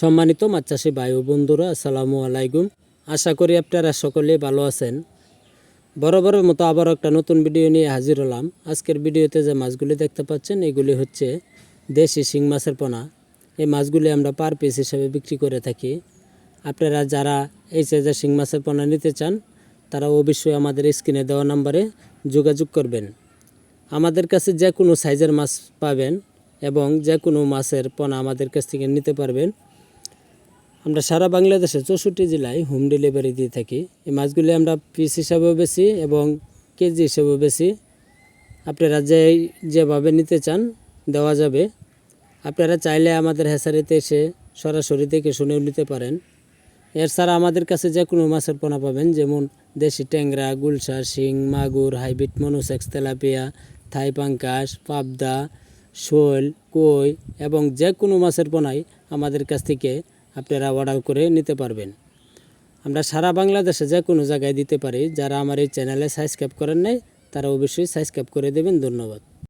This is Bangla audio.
সম্মানিত মাছ চাষি ভাই ও বন্ধুরা, আসসালামু আলাইকুম। আশা করি আপনারা সকলে ভালো আছেন। বরাবরের মতো আবার একটা নতুন ভিডিও নিয়ে হাজির হলাম। আজকের ভিডিওতে যে মাছগুলি দেখতে পাচ্ছেন, এগুলি হচ্ছে দেশি শিং মাছের পোনা। এই মাছগুলি আমরা পার পিস হিসাবে বিক্রি করে থাকি। আপনারা যারা এই সাইজের শিং মাছের পোনা নিতে চান, তারা অবশ্যই আমাদের স্ক্রিনে দেওয়া নাম্বারে যোগাযোগ করবেন। আমাদের কাছে যে কোনো সাইজের মাছ পাবেন এবং যে কোনো মাছের পোনা আমাদের কাছ থেকে নিতে পারবেন। আমরা সারা বাংলাদেশে চৌষট্টি জেলায় হোম ডেলিভারি দিয়ে থাকি। এই মাছগুলি আমরা পিস হিসাবেও বেশি এবং কেজি হিসাবেও বেশি আপনারা যে, যেভাবে নিতে চান, দেওয়া যাবে। আপনারা চাইলে আমাদের হেসারিতে এসে সরাসরি দেখে শুনেও নিতে পারেন। এছাড়া আমাদের কাছে যে কোনো মাছের পোনা পাবেন, যেমন দেশি ট্যাংরা গুলশা শিং, মাগুর, হাইব্রিড মনোসেক্স, তেলাপিয়া, থাই পাঙ্কাশ, পাবদা, শোল, কই এবং যে কোনো মাছের পোনাই আমাদের কাছ থেকে আপনারা অর্ডার করে নিতে পারবেন। আমরা সারা বাংলাদেশে যে কোনো জায়গায় দিতে পারি। যারা আমার এই চ্যানেলে সাবস্ক্রাইব করেন নাই, তারা অবশ্যই সাবস্ক্রাইব করে দেবেন। ধন্যবাদ।